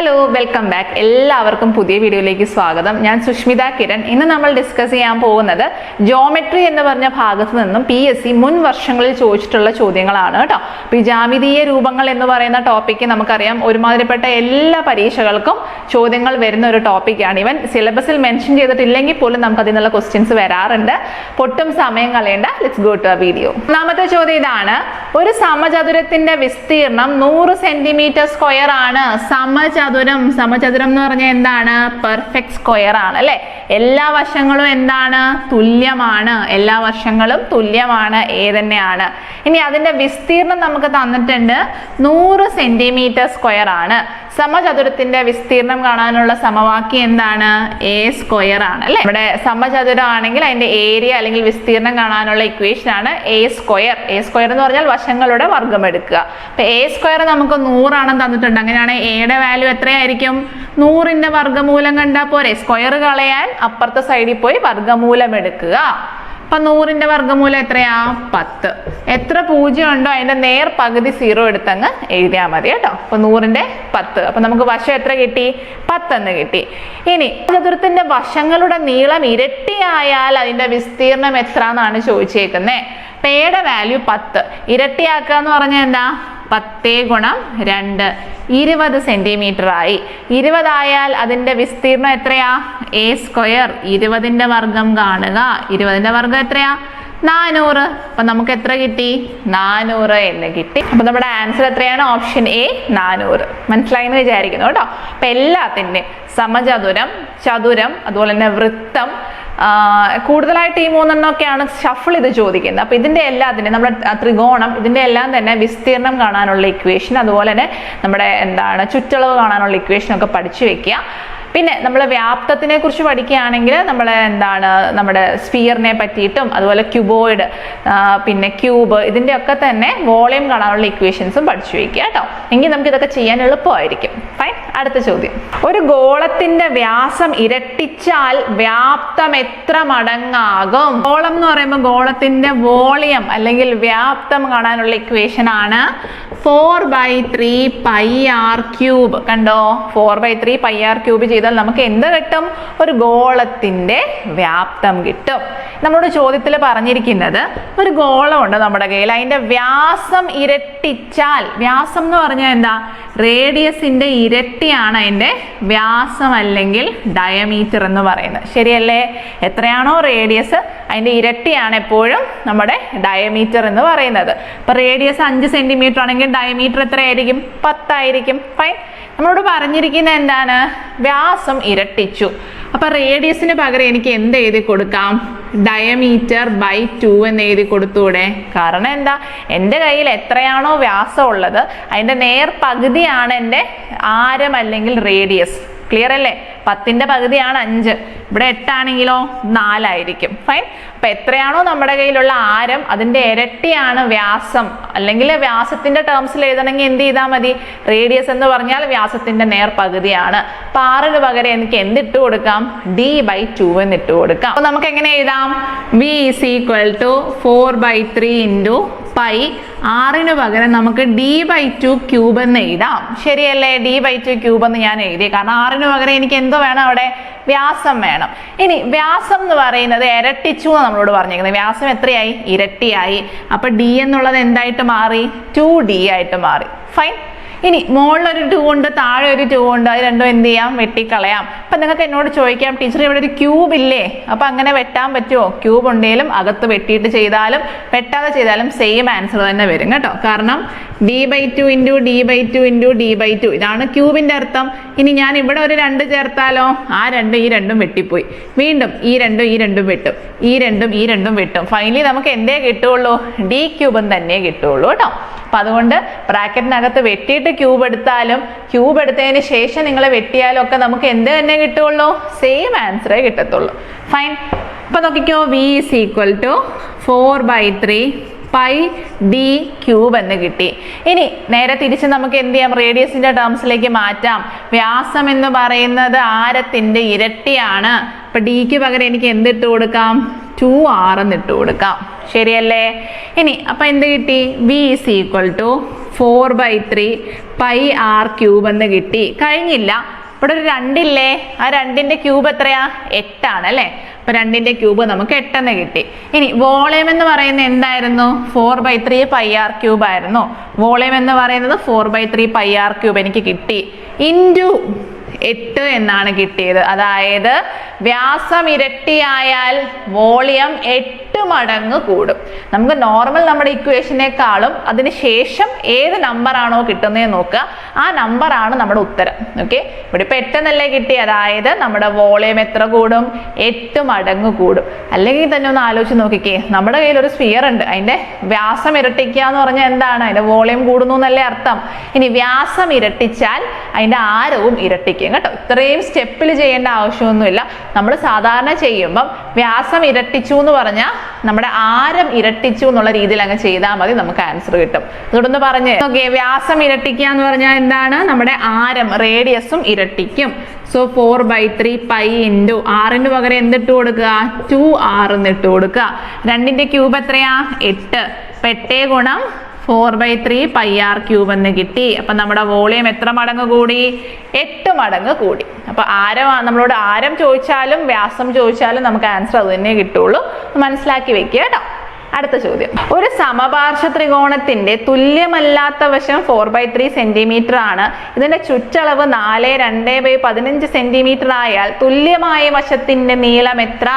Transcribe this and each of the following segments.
Hello welcome back എല്ലാവർക്കും പുതിയ വീഡിയോയിലേക്ക് സ്വാഗതം. ഞാൻ സുഷ്മിത കിരൺ. ഇന്ന് നമ്മൾ ഡിസ്കസ് ചെയ്യാൻ പോകുന്നത് ജോമെട്രി എന്ന് പറഞ്ഞ ഭാഗത്ത് നിന്നും പി എസ് സി മുൻ വർഷങ്ങളിൽ ചോദിച്ചിട്ടുള്ള ചോദ്യങ്ങളാണ് കേട്ടോ. അപ്പൊ ഈ ജാമിതീയ രൂപങ്ങൾ എന്ന് പറയുന്ന ടോപ്പിക്ക് നമുക്കറിയാം. ഒരുമാതിരിപ്പെട്ട എല്ലാ പരീക്ഷകൾക്കും ചോദ്യങ്ങൾ വരുന്ന ഒരു ടോപ്പിക്കാണ് ഇവൻ. സിലബസിൽ മെൻഷൻ ചെയ്തിട്ടില്ലെങ്കിൽ പോലും നമുക്ക് അതിൽ നിന്നുള്ള ക്വസ്റ്റ്യൻസ് വരാറുണ്ട്. പൊട്ടും സമയം കളയേണ്ട. ലെറ്റ്സ് ഗോ ടു വീഡിയോ ഒന്നാമത്തെ ചോദ്യം ഇതാണ്. ഒരു സമചതുരത്തിന്റെ വിസ്തീർണം നൂറ് സെന്റിമീറ്റർ സ്ക്വയർ ആണ്. സമചതുരം സമചതുരം എന്ന് പറഞ്ഞാൽ എന്താണ്? പെർഫെക്റ്റ് സ്ക്വയർ ആണ് അല്ലെ? എല്ലാ വശങ്ങളും എന്താണ്? തുല്യമാണ്. എല്ലാ വശങ്ങളും തുല്യമാണ് ഏ തന്നെയാണ് ഇനി അതിന്റെ വിസ്തീർണം നമുക്ക് തന്നിട്ടുണ്ട് നൂറ് സെന്റിമീറ്റർ സ്ക്വയർ ആണ്. സമചതുരത്തിന്റെ വിസ്തീർണം കാണാനുള്ള സമവാക്യം എന്താണ്? എ സ്ക്വയർ ആണ് അല്ലെ? ഇവിടെ സമചതുരം ആണെങ്കിൽ അതിന്റെ ഏരിയ അല്ലെങ്കിൽ വിസ്തീർണം കാണാനുള്ള ഇക്വേഷൻ ആണ് എ സ്ക്വയർ എ സ്ക്വയർ എന്ന് പറഞ്ഞാൽ വശങ്ങളുടെ വർഗം എടുക്കുക അപ്പൊ എ സ്ക്വയർ നമുക്ക് നൂറാണെന്ന് തന്നിട്ടുണ്ട്. അങ്ങനെയാണെങ്കിൽ എയുടെ വാല്യൂ എത്രയായിരിക്കും? നൂറിന്റെ വർഗമൂലം കണ്ടാൽ പോരെ. സ്ക്വയർ കളയാൻ അപ്പുറത്തെ സൈഡിൽ പോയി വർഗമൂലം എടുക്കുക. അപ്പൊ നൂറിന്റെ വർഗമൂലം എത്രയാ? പത്ത്. എത്ര പൂജ്യം ഉണ്ടോ അതിന്റെ നേർ പകുതി സീറോ എടുത്തങ്ങ് എഴുതിയാൽ മതി കേട്ടോ. അപ്പൊ നൂറിന്റെ പത്ത്. അപ്പൊ നമുക്ക് വശം എത്ര കിട്ടി? പത്തെന്ന് കിട്ടി. ഇനി ചതുരത്തിന്റെ വശങ്ങളുടെ നീളം ഇരട്ടിയായാൽ അതിന്റെ വിസ്തീർണം എത്ര എന്നാണ് ചോദിച്ചേക്കുന്നത് പേയുടെ വാല്യൂ പത്ത്. ഇരട്ടിയാക്കുക എന്ന് പറഞ്ഞാൽ എന്താ? പത്തേ ഗുണം രണ്ട്. ഇരുപത് സെന്റിമീറ്റർ ആയി ഇരുപതായാൽ അതിന്റെ വിസ്തീർണം എത്രയാ? A square. ഇരുപതിന്റെ വർഗം കാണുക. ഇരുപതിന്റെ വർഗം എത്രയാ? നാനൂറ്. അപ്പം നമുക്ക് എത്ര കിട്ടി? നാനൂറ് എന്ന് കിട്ടി. അപ്പം നമ്മുടെ ആൻസർ എത്രയാണ്? ഓപ്ഷൻ എ നാനൂറ്. മനസ്സിലായി എന്ന് വിചാരിക്കുന്നു കേട്ടോ. അപ്പം എല്ലാത്തിന്റെയും സമചതുരം ചതുരം അതുപോലെ തന്നെ വൃത്തം കൂടുതലായിട്ട് ഈ മൂന്നെണ്ണമൊക്കെയാണ് ഷഫിൾ ഇത് ചോദിക്കുന്നത്. അപ്പൊ ഇതിന്റെ എല്ലാത്തിന്റെ നമ്മുടെ ത്രികോണം ഇതിന്റെ എല്ലാം തന്നെ വിസ്തീർണം കാണാനുള്ള ഇക്വേഷൻ അതുപോലെ തന്നെ നമ്മുടെ എന്താണ് ചുറ്റളവ് കാണാനുള്ള ഇക്വേഷൻ ഒക്കെ പഠിച്ചു വെക്കുക. പിന്നെ നമ്മൾ വ്യാപ്തത്തിനെ കുറിച്ച് പഠിക്കുകയാണെങ്കിൽ നമ്മൾ എന്താണ് നമ്മുടെ സ്ഫിയറിനെ പറ്റിയിട്ടും അതുപോലെ ക്യൂബോയിഡ് പിന്നെ ക്യൂബ് ഇതിന്റെ ഒക്കെ തന്നെ വോളിയം കാണാനുള്ള ഇക്വേഷൻസും പഠിച്ചു വയ്ക്കുക കേട്ടോ. എങ്കിൽ നമുക്ക് ഇതൊക്കെ ചെയ്യാൻ എളുപ്പമായിരിക്കും. ഫൈൻ. അടുത്ത ചോദ്യം. ഒരു ഗോളത്തിന്റെ വ്യാസം ഇരട്ടിച്ചാൽ വ്യാപ്തം എത്ര മടങ്ങാകും? ഗോളം എന്ന് പറയുമ്പോൾ ഗോളത്തിന്റെ വോളിയം അല്ലെങ്കിൽ വ്യാപ്തം കാണാനുള്ള ഇക്വേഷൻ ആണ് four by three pi R cube കണ്ടോ? Four by three pi R cube ചെയ്താൽ നമുക്ക് എന്ത് കിട്ടും? ഒരു ഗോളത്തിന്റെ വ്യാപ്തം കിട്ടും. നമ്മുടെ ചോദ്യത്തിൽ പറഞ്ഞിരിക്കുന്നത് ഒരു ഗോളമുണ്ട് നമ്മുടെ കയ്യിൽ. അതിന്റെ വ്യാസം ഇരട്ടിച്ചാൽ വ്യാസം എന്ന് പറഞ്ഞാൽ എന്താ? റേഡിയസിന്റെ ഇരട്ടിയാണ് അതിന്റെ വ്യാസം അല്ലെങ്കിൽ ഡയമീറ്റർ എന്ന് പറയുന്നത്. ശരിയല്ലേ? എത്രയാണോ റേഡിയസ് അതിന്റെ ഇരട്ടിയാണ് എപ്പോഴും നമ്മുടെ ഡയമീറ്റർ എന്ന് പറയുന്നത്. അപ്പോൾ റേഡിയസ് അഞ്ച് സെന്റിമീറ്റർ ആണെങ്കിൽ ഡയമീറ്റർ എത്രയായിരിക്കും? പത്തായിരിക്കും. ഫൈൻ. നമ്മളോട് പറഞ്ഞിരിക്കുന്നത് എന്താണ്? വ്യാസം ഇരട്ടിച്ചു. അപ്പൊ റേഡിയസിന് പകരം എനിക്ക് എന്ത് എഴുതി കൊടുക്കാം? ഡയമീറ്റർ ബൈ ടു എന്ന് എഴുതി കൊടുത്തൂടെ. കാരണം എന്താ? എന്റെ കയ്യിൽ എത്രയാണോ വ്യാസം ഉള്ളത് അതിന്റെ നേർ പകുതിയാണ് എന്റെ ആരം അല്ലെങ്കിൽ റേഡിയസ്. ക്ലിയർ അല്ലേ? പത്തിന്റെ പകുതിയാണ് അഞ്ച്. ഇവിടെ എട്ടാണെങ്കിലോ? നാലായിരിക്കും. ഫൈൻ. അപ്പൊ എത്രയാണോ നമ്മുടെ കയ്യിലുള്ള ആരം അതിന്റെ ഇരട്ടിയാണ് വ്യാസം. അല്ലെങ്കിൽ വ്യാസത്തിന്റെ ടേംസിൽ എഴുതണമെങ്കിൽ എന്ത് ചെയ്താൽ മതി? റേഡിയസ് എന്ന് പറഞ്ഞാൽ വ്യാസത്തിന്റെ നേർ പകുതിയാണ് അപ്പൊ ആറിന് പകരം എനിക്ക് എന്തിട്ട് കൊടുക്കാം? ഡി ബൈ ടു എന്ന് ഇട്ട് കൊടുക്കാം. അപ്പോൾ നമുക്ക് എങ്ങനെ എഴുതാം? V is equal to four by three into pi ആറിന് പകരം നമുക്ക് ഡി ബൈ ടു ക്യൂബ് എന്ന് എഴുതാം. ശരിയല്ലേ? ഡി ബൈ ടു ക്യൂബ് എന്ന് ഞാൻ എഴുതി. കാരണം ആറിന് പകരം എനിക്ക് എന്തോ വേണം അവിടെ? വ്യാസം വേണം. ഇനി വ്യാസം എന്ന് പറയുന്നത് ഇരട്ടിച്ചു എന്ന് നമ്മളോട് പറഞ്ഞിരിക്കുന്നത്. വ്യാസം എത്രയായി? ഇരട്ടിയായി. അപ്പൊ ഡി എന്നുള്ളത് എന്തായിട്ട് മാറി? ടു ഡി ആയിട്ട് മാറി. ഫൈൻ ഇനി മുകളിലൊരു ടൂ ഉണ്ട് താഴെ ഒരു ടൂ ഉണ്ട് അത് രണ്ടും എന്ത് ചെയ്യാം? വെട്ടിക്കളയാം. അപ്പൊ നിങ്ങൾക്ക് എന്നോട് ചോദിക്കാം ടീച്ചർ ഇവിടെ ഒരു ക്യൂബ് ഇല്ലേ? അപ്പൊ അങ്ങനെ വെട്ടാൻ പറ്റുമോ ക്യൂബ് ഉണ്ടെങ്കിലും അകത്ത് വെട്ടിയിട്ട് ചെയ്താലും വെട്ടാതെ ചെയ്താലും സെയിം ആൻസർ തന്നെ വരും കേട്ടോ. കാരണം D by two into D by two into D by two ഇതാണ് ക്യൂബിന്റെ അർത്ഥം. ഇനി ഞാൻ ഇവിടെ ഒരു രണ്ട് ചേർത്താലോ? ആ രണ്ടും ഈ രണ്ടും വെട്ടിപ്പോയി. വീണ്ടും ഈ രണ്ടും ഈ രണ്ടും വെട്ടും. ഈ രണ്ടും ഈ രണ്ടും വെട്ടും. ഫൈനലി നമുക്ക് എന്തേ കിട്ടുള്ളൂ? ഡി ക്യൂബും തന്നെ കിട്ടുള്ളൂ കേട്ടോ. അപ്പൊ അതുകൊണ്ട് ബ്രാക്കറ്റിനകത്ത് വെട്ടിയിട്ട് ക്യൂബ് എടുത്താലും ക്യൂബ് എടുത്തതിന് ശേഷം നിങ്ങൾ വെട്ടിയാലും ഒക്കെ നമുക്ക് എന്ത് തന്നെ കിട്ടുള്ളൂ? സെയിം ആൻസറേ കിട്ടത്തുള്ളൂ. ഫൈൻ ഇപ്പൊ നോക്കിക്കോ V is equal to four by three pi D cube എന്ന് കിട്ടി. ഇനി നേരെ തിരിച്ച് നമുക്ക് എന്ത് ചെയ്യാം? റേഡിയസിന്റെ ടേംസിലേക്ക് മാറ്റാം. വ്യാസം എന്ന് പറയുന്നത് ആരത്തിന്റെ ഇരട്ടിയാണ്. അപ്പൊ ഡിക്ക് പകരം എനിക്ക് എന്തിട്ട് കൊടുക്കാം? ടു ആർ എന്നിട്ട് കൊടുക്കാം. ശരിയല്ലേ? ഇനി അപ്പൊ എന്ത് കിട്ടി? V equal to four by three pi R cube എന്ന് കിട്ടി. കഴിഞ്ഞില്ല. ഇവിടെ ഒരു രണ്ടില്ലേ? ആ രണ്ടിന്റെ ക്യൂബ് എത്രയാ? എട്ടാണ് അല്ലേ? അപ്പൊ രണ്ടിന്റെ ക്യൂബ് നമുക്ക് എട്ടെന്ന് കിട്ടി. ഇനി വോളിയം എന്ന് പറയുന്നത് എന്തായിരുന്നു? Four by three pi R cube ആയിരുന്നു. വോളിയം എന്ന് പറയുന്നത് four by three pi R cube എനിക്ക് കിട്ടി. ഇന്റു എട്ട് എന്നാണ് കിട്ടിയത്. അതായത് വ്യാസം ഇരട്ടിയായാൽ വോളിയം എട്ട് മടങ്ങ് കൂടും. നമുക്ക് നോർമൽ നമ്മുടെ ഇക്വേഷനേക്കാളും അതിന് ശേഷം ഏത് ആണോ കിട്ടുന്നത് നോക്കുക. ആ നമ്പർ ആണ് നമ്മുടെ ഉത്തരം. ഓക്കെ ഇവിടെ ഇപ്പൊ എട്ടെന്നല്ലേ കിട്ടി. അതായത് നമ്മുടെ വോളിയം എത്ര കൂടും? എട്ട് മടങ്ങ് കൂടും. അല്ലെങ്കിൽ തന്നെ ഒന്ന് ആലോചിച്ച് നോക്കിക്കേ. നമ്മുടെ കയ്യിൽ ഒരു സ്ഫിയർ ഉണ്ട്. അതിന്റെ വ്യാസം ഇരട്ടിക്കുക എന്ന് പറഞ്ഞാൽ എന്താണ്? അതിന്റെ വോളിയം കൂടുന്നു എന്നല്ലേ അർത്ഥം. ഇനി വ്യാസം ഇരട്ടിച്ചാൽ അതിന്റെ ആരവും ഇരട്ടിക്കും. കേട്ടോ. ഇത്രയും സ്റ്റെപ്പിൽ ചെയ്യേണ്ട ആവശ്യമൊന്നുമില്ല. നമ്മൾ സാധാരണ ചെയ്യുമ്പം വ്യാസം ഇരട്ടിച്ചു എന്ന് പറഞ്ഞാൽ നമ്മുടെ ആരം ഇരട്ടിച്ചു എന്നുള്ള രീതിയിൽ അങ്ങ് ചെയ്താൽ മതി നമുക്ക് ആൻസർ കിട്ടും. അതുകൊണ്ടൊന്ന് പറഞ്ഞ് ഓക്കെ വ്യാസം ഇരട്ടിക്കുക എന്ന് പറഞ്ഞാൽ എന്താണ്? നമ്മുടെ ആരം റേഡിയസും ഇരട്ടിക്കും. So four by three pi into ആറിന് പകരം എന്തിട്ട് കൊടുക്കുക? ടു ആർ എന്നിട്ട് കൊടുക്കുക. രണ്ടിന്റെ ക്യൂബ് എത്രയാ? എട്ട്. പെട്ടേ ഗുണം four by three pi R cube എന്ന് കിട്ടി. അപ്പൊ നമ്മുടെ വോളിയം എത്ര മടങ്ങ് കൂടി? എട്ട് മടങ്ങ് കൂടി. അപ്പൊ ആരം നമ്മളോട് ആരം ചോദിച്ചാലും വ്യാസം ചോദിച്ചാലും നമുക്ക് ആൻസർ അത് തന്നെ കിട്ടുള്ളൂ. മനസ്സിലാക്കി വെക്കുക കേട്ടോ. അടുത്ത ചോദ്യം. ഒരു സമപാർശ്വ ത്രികോണത്തിന്റെ തുല്യമല്ലാത്ത വശം ഫോർ ബൈ ത്രീ സെന്റിമീറ്റർ ആണ്. ഇതിന്റെ ചുറ്റളവ് നാല് രണ്ട് ബൈ പതിനഞ്ച് സെന്റിമീറ്റർ ആയാൽ തുല്യമായ വശത്തിന്റെ നീളം എത്ര?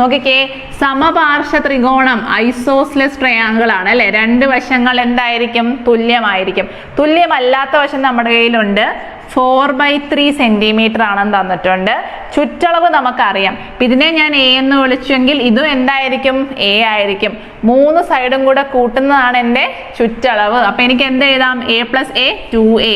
നോക്കിക്കേ സമപാർശ്വ ത്രികോണം ഐസോസ്ലെസ് ട്രയാങ്കിൾ ആണ് അല്ലെ? രണ്ട് വശങ്ങൾ എന്തായിരിക്കും? തുല്യമായിരിക്കും. തുല്യമല്ലാത്ത വശം നമ്മുടെ കയ്യിലുണ്ട്. ഫോർ ബൈ ത്രീ സെന്റിമീറ്റർ ആണെന്ന് തന്നിട്ടുണ്ട്. ചുറ്റളവ് നമുക്കറിയാം. ഇതിനെ ഞാൻ എ എന്ന് വിളിച്ചെങ്കിൽ ഇതും എന്തായിരിക്കും? എ ആയിരിക്കും. മൂന്ന് സൈഡും കൂടെ കൂട്ടുന്നതാണ് എന്റെ ചുറ്റളവ്. അപ്പൊ എനിക്ക് എന്ത് എഴുതാം? A plus A two A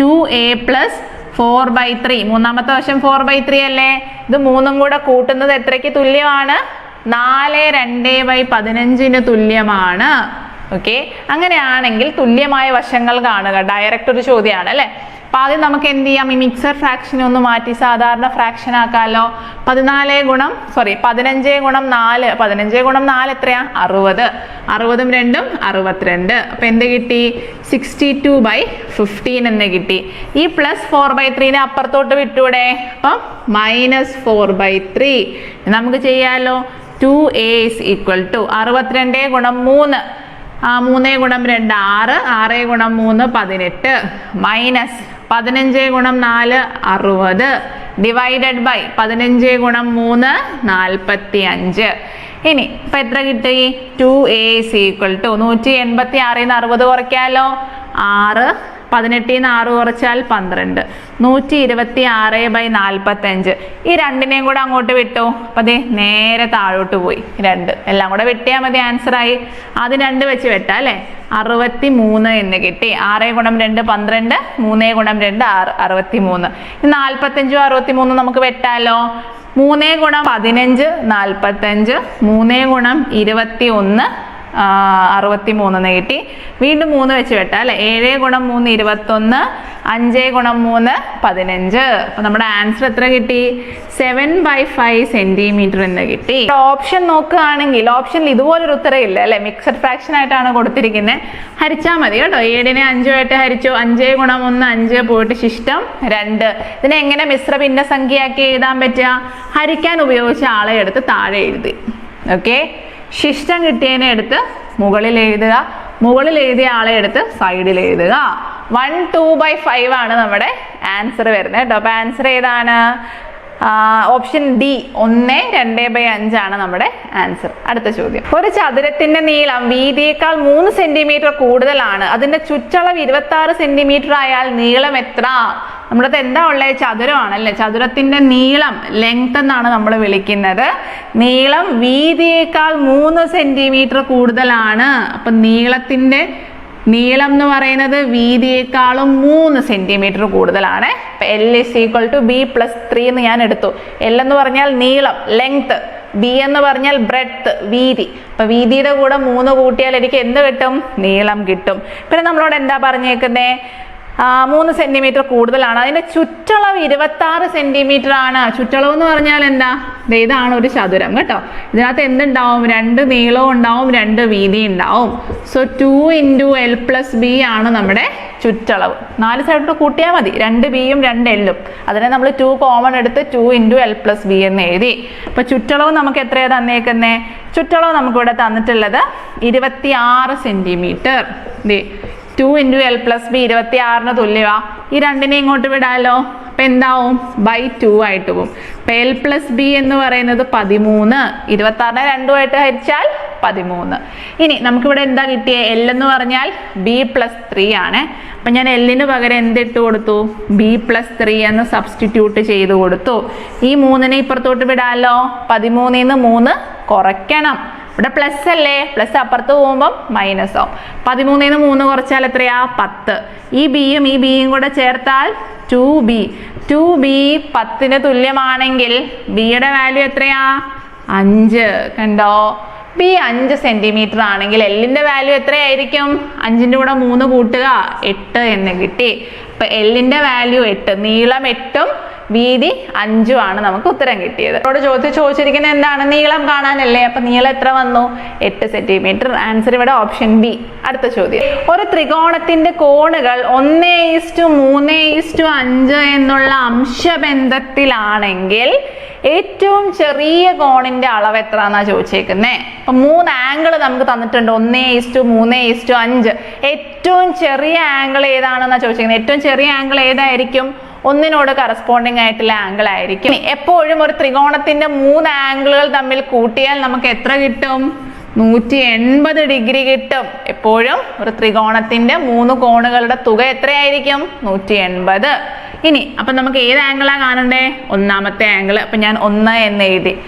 two A plus four by three മൂന്നാമത്തെ വശം ഫോർ ബൈ ത്രീ അല്ലേ? ഇത് മൂന്നും കൂടെ കൂട്ടുന്നത് എത്രയ്ക്ക് തുല്യമാണ്? നാല് രണ്ട് ബൈ പതിനഞ്ചിന് തുല്യമാണ്. ഓക്കെ അങ്ങനെയാണെങ്കിൽ തുല്യമായ വശങ്ങൾ കാണുക. ഡയറക്റ്റ് ഒരു ചോദ്യമാണ് അല്ലെ? അപ്പൊ ആദ്യം നമുക്ക് എന്ത് ചെയ്യാം? ഈ മിക്സർ ഫ്രാക്ഷൻ ഒന്ന് മാറ്റി സാധാരണ ഫ്രാക്ഷൻ ആക്കാമല്ലോ പതിനാല് ഗുണം സോറി പതിനഞ്ച് ഗുണം നാല്. പതിനഞ്ച് ഗുണം നാല് എത്രയാ? അറുപത്. അറുപതും രണ്ടും അറുപത്തിരണ്ട്. അപ്പൊ എന്ത് കിട്ടി? സിക്സ്റ്റി ടു ബൈ ഫിഫ്റ്റീൻ എന്ന് കിട്ടി. ഈ പ്ലസ് ഫോർ ബൈ ത്രീനെ അപ്പുറത്തോട്ട് വിട്ടൂടെ? അപ്പം മൈനസ് ഫോർ ബൈ ത്രീ നമുക്ക് ചെയ്യാമല്ലോ two A is equal to അറുപത്തിരണ്ട് ഗുണം മൂന്ന്. മൂന്നേ ഗുണം രണ്ട് ആറ് ആറ് ഗുണം മൂന്ന് പതിനെട്ട്. മൈനസ് പതിനഞ്ച് ഗുണം നാല് അറുപത്. ഡിവൈഡഡ് ബൈ പതിനഞ്ച് ഗുണം മൂന്ന് നാൽപ്പത്തി അഞ്ച് ഇനി ഇപ്പൊ എത്ര കിട്ടി? Two A is equal to നൂറ്റി എൺപത്തി ആറിൽ നിന്ന് അറുപത് കുറയ്ക്കാലോ? ആറ് പതിനെട്ടിൽ നിന്ന് ആറ് കുറച്ചാൽ പന്ത്രണ്ട്. നൂറ്റി ഇരുപത്തി ആറ് ബൈ നാൽപ്പത്തഞ്ച് ഈ രണ്ടിനെയും കൂടെ അങ്ങോട്ട് വിട്ടു? അപ്പം അതെ നേരെ താഴോട്ട് പോയി. രണ്ട്. എല്ലാം കൂടെ വെട്ടിയാൽ മതി ആയി. ആദ്യം രണ്ട് വെച്ച് വെട്ടാം അല്ലേ? അറുപത്തി മൂന്ന് എന്ന് കിട്ടി. ആറ് ഗുണം രണ്ട് പന്ത്രണ്ട്. മൂന്നേ ഗുണം രണ്ട് ആറ്. അറുപത്തി മൂന്ന് നാൽപ്പത്തഞ്ചും അറുപത്തി മൂന്നും നമുക്ക് വെട്ടാലോ? മൂന്നേ ഗുണം പതിനഞ്ച് നാൽപ്പത്തഞ്ച് മൂന്നേ ഗുണം ഇരുപത്തി ഒന്ന് അറുപത്തി മൂന്ന് കിട്ടി. വീണ്ടും മൂന്ന് വെച്ച് വെട്ടാം അല്ലെ? ഏഴ് ഗുണം മൂന്ന് ഇരുപത്തൊന്ന് അഞ്ച് ഗുണം മൂന്ന് പതിനഞ്ച്. അപ്പൊ നമ്മുടെ ആൻസർ എത്ര കിട്ടി? സെവൻ ബൈ ഫൈവ് സെന്റിമീറ്റർ എന്ന് കിട്ടി. ഓപ്ഷൻ നോക്കുകയാണെങ്കിൽ ഓപ്ഷനിൽ ഇതുപോലൊരു ഉത്തരം ഇല്ല അല്ലെ? മിക്സഡ് ഫ്രാക്ഷൻ ആയിട്ടാണ് കൊടുത്തിരിക്കുന്നത് ഹരിച്ചാൽ മതി കേട്ടോ. ഏഴിനെ അഞ്ചുമായിട്ട് ഹരിച്ചു. അഞ്ച് ഗുണം ഒന്ന് അഞ്ച് പോയിട്ട് ശിഷ്ടം രണ്ട്. ഇതിനെ എങ്ങനെ മിശ്ര ഭിന്നസംഖ്യയാക്കി എഴുതാൻ പറ്റുക? ഹരിക്കാൻ ഉപയോഗിച്ച ആളെ എടുത്ത് താഴെ എഴുതി. ഓക്കെ ശിഷ്ടം കിട്ടിയതിനെ എടുത്ത് മുകളിൽ എഴുതുക. മുകളിൽ എഴുതിയ ആളെ എടുത്ത് സൈഡിൽ എഴുതുക. വൺ ടു ബൈ ഫൈവ് ആണ് നമ്മുടെ ആൻസർ വരുന്നത് കേട്ടോ. അപ്പൊ ആൻസർ ഏതാണ്? ഓപ്ഷൻ ഡി ഒന്ന് രണ്ട് ബൈ അഞ്ചാണ് നമ്മുടെ ആൻസർ അടുത്ത ചോദ്യം. ഒരു ചതുരത്തിന്റെ നീളം വീതിയേക്കാൾ മൂന്ന് സെന്റിമീറ്റർ കൂടുതലാണ്. അതിന്റെ ചുറ്റളവ് ഇരുപത്തി ആറ് സെന്റിമീറ്റർ ആയാൽ നീളം എത്ര? നമ്മുടെ എന്താ ഉള്ളത് ചതുരമാണല്ലേ ചതുരത്തിന്റെ നീളം ലെങ്ത് എന്നാണ് നമ്മൾ വിളിക്കുന്നത്. നീളം വീതിയേക്കാൾ മൂന്ന് സെന്റിമീറ്റർ കൂടുതലാണ്. അപ്പൊ നീളത്തിന്റെ നീളം എന്ന് പറയുന്നത് വീതിയേക്കാളും മൂന്ന് സെന്റിമീറ്റർ കൂടുതലാണ്. L is equal to B plus three എന്ന് ഞാൻ എടുത്തു. എൽ എന്ന് പറഞ്ഞാൽ നീളം ലെങ്ത് ബി എന്ന് പറഞ്ഞാൽ ബ്രെഡ്ത്ത് വീതി. അപ്പൊ വീതിയുടെ കൂടെ മൂന്ന് കൂട്ടിയാൽ എനിക്ക് എന്ത് കിട്ടും? നീളം കിട്ടും. പിന്നെ നമ്മളോട് എന്താ പറഞ്ഞേക്കുന്നേ? മൂന്ന് സെന്റിമീറ്റർ കൂടുതലാണ്. അതിന്റെ ചുറ്റളവ് ഇരുപത്തി ആറ് സെന്റിമീറ്റർ ആണ് ചുറ്റളവ് എന്ന് പറഞ്ഞാൽ എന്താ? ഇതാണ് ഒരു ചതുരം കേട്ടോ. ഇതിനകത്ത് എന്തുണ്ടാവും? രണ്ട് നീളവും ഉണ്ടാവും രണ്ട് വീതി ഉണ്ടാവും. So two into L plus B ആണ് നമ്മുടെ ചുറ്റളവ്. നാല് സൈഡോട്ട് കൂട്ടിയാൽ മതി. രണ്ട് ബിയും രണ്ട് എല്ലും അതിനെ നമ്മൾ ടു കോമൺ എടുത്ത് two into L plus B എന്ന് എഴുതി. അപ്പൊ ചുറ്റളവ് നമുക്ക് എത്രയാണ് തന്നേക്കുന്നേ? ചുറ്റളവ് നമുക്കിവിടെ തന്നിട്ടുള്ളത് ഇരുപത്തി ആറ് centimetre two into L plus B ഇരുപത്തി ആറിന് തുല്യമാ ഈ രണ്ടിനെ ഇങ്ങോട്ട് വിടാലോ. അപ്പം എന്താവും? ബൈ ടു ആയിട്ട് പോകും. അപ്പം എൽ പ്ലസ് ബി എന്ന് പറയുന്നത് പതിമൂന്ന്. ഇരുപത്തി ആറിനെ രണ്ടുമായിട്ട് ഹരിച്ചാൽ പതിമൂന്ന്. ഇനി നമുക്കിവിടെ എന്താ കിട്ടിയേ? എൽ എന്ന് പറഞ്ഞാൽ ബി പ്ലസ് ത്രീ ആണ്. അപ്പം ഞാൻ എല്ലിന് പകരം എന്തിട്ട് കൊടുത്തു? ബി പ്ലസ് ത്രീ എന്ന് സബ്സ്റ്റിറ്റ്യൂട്ട് ചെയ്ത് കൊടുത്തു. ഈ മൂന്നിനെ ഇപ്പുറത്തോട്ട് വിടാലോ? പതിമൂന്നിൽ നിന്ന് മൂന്ന് കുറയ്ക്കണം. ഇവിടെ പ്ലസ് അല്ലേ? പ്ലസ് അപ്പുറത്ത് പോകുമ്പം മൈനസ് ആവും. പതിമൂന്നിൽ മൂന്ന് കുറച്ചാൽ എത്രയാ? പത്ത്. ഈ ബിയും ഈ ബിയും കൂടെ ചേർത്താൽ ടു ബി ടു ബി പത്തിന് തുല്യമാണെങ്കിൽ ബിയുടെ വാല്യൂ എത്രയാ? അഞ്ച്. കണ്ടോ? ബി അഞ്ച് സെന്റിമീറ്റർ ആണെങ്കിൽ എല്ലിന്റെ വാല്യൂ എത്രയായിരിക്കും? അഞ്ചിന്റെ കൂടെ മൂന്ന് കൂട്ടുക എട്ട് എന്ന് കിട്ടി. അപ്പൊ എല്ലിന്റെ വാല്യൂ എട്ട് നീളം എട്ടും വീതി അഞ്ചും ആണ് നമുക്ക് ഉത്തരം കിട്ടിയത്. അവരോട് ചോദിച്ച് ചോദിച്ചിരിക്കുന്നത് എന്താണ്? നീളം കാണാനല്ലേ? അപ്പൊ നീളം എത്ര വന്നു? എട്ട് സെന്റിമീറ്റർ ആൻസർ ഇവിടെ ഓപ്ഷൻ ബി അടുത്ത ചോദ്യം. ഒരു ത്രികോണത്തിന്റെ കോണുകൾ ഒന്ന് ഈസ്റ്റു മൂന്ന് ഈസ്റ്റു അഞ്ച് എന്നുള്ള അംശബന്ധത്തിലാണെങ്കിൽ ഏറ്റവും ചെറിയ കോണിന്റെ അളവ് എത്ര എന്നാ ചോദിച്ചേക്കുന്നേ? അപ്പൊ മൂന്ന് ആംഗിൾ നമുക്ക് തന്നിട്ടുണ്ട്. ഒന്നേ ഈസ്റ്റു മൂന്നേ ഈസ്റ്റു അഞ്ച്. ഏറ്റവും ചെറിയ ആംഗിൾ ഏതാണെന്നാ ചോദിച്ചേക്കുന്നത് ഏറ്റവും ചെറിയ ആംഗിൾ ഏതായിരിക്കും? ഒന്നിനോട് കറസ്പോണ്ടിങ് ആയിട്ടുള്ള ആംഗിൾ ആയിരിക്കും. എപ്പോഴും ഒരു ത്രികോണത്തിന്റെ മൂന്ന് ആംഗിളുകൾ തമ്മിൽ കൂട്ടിയാൽ നമുക്ക് എത്ര കിട്ടും? നൂറ്റി എൺപത് ഡിഗ്രി കിട്ടും. എപ്പോഴും ഒരു ത്രികോണത്തിന്റെ മൂന്ന് കോണുകളുടെ തുക എത്രയായിരിക്കും? നൂറ്റി എൺപത് ഇനി അപ്പൊ നമുക്ക് ഏത് ആംഗിളാണ് കാണണ്ടേ? ഒന്നാമത്തെ ആംഗിൾ അപ്പൊ ഞാൻ ഒന്ന് എന്ന് എഴുതി.